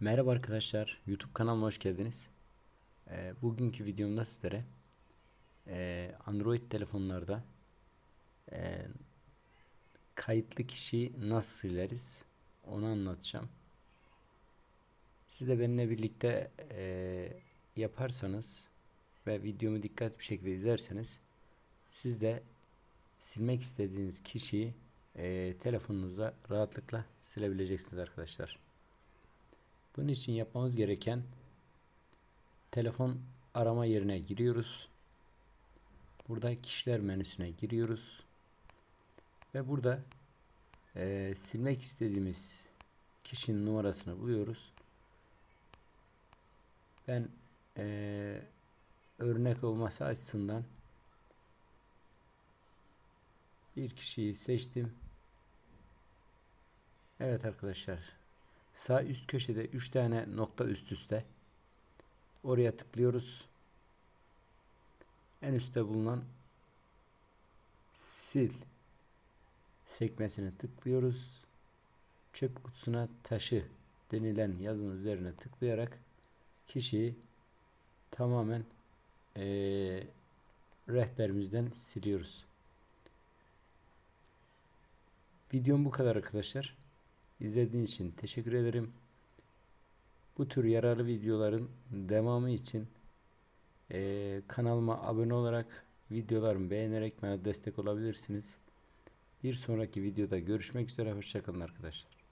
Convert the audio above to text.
Merhaba arkadaşlar, YouTube kanalıma hoş geldiniz. Ee, bugünkü videomda sizlere e, Android telefonlarda e, kayıtlı kişiyi nasıl sileriz onu anlatacağım. Siz de benimle birlikte e, yaparsanız ve videomu dikkatli bir şekilde izlerseniz siz de silmek istediğiniz kişiyi e, telefonunuzda rahatlıkla silebileceksiniz arkadaşlar. Bunun için yapmamız gereken telefon arama yerine giriyoruz. Burada kişiler menüsüne giriyoruz. Ve burada e, silmek istediğimiz kişinin numarasını buluyoruz. Ben e, örnek olması açısından bir kişiyi seçtim. Evet arkadaşlar Sağ üst köşede 3 tane nokta üst üste. Oraya tıklıyoruz. En üstte bulunan sil sekmesine tıklıyoruz. Çöp kutusuna taşı denilen yazının üzerine tıklayarak kişiyi tamamen ee, rehberimizden siliyoruz. Videom bu kadar arkadaşlar. İzlediğiniz için teşekkür ederim. Bu tür yararlı videoların devamı için e, kanalıma abone olarak videolarımı beğenerek bana destek olabilirsiniz. Bir sonraki videoda görüşmek üzere. Hoşçakalın arkadaşlar.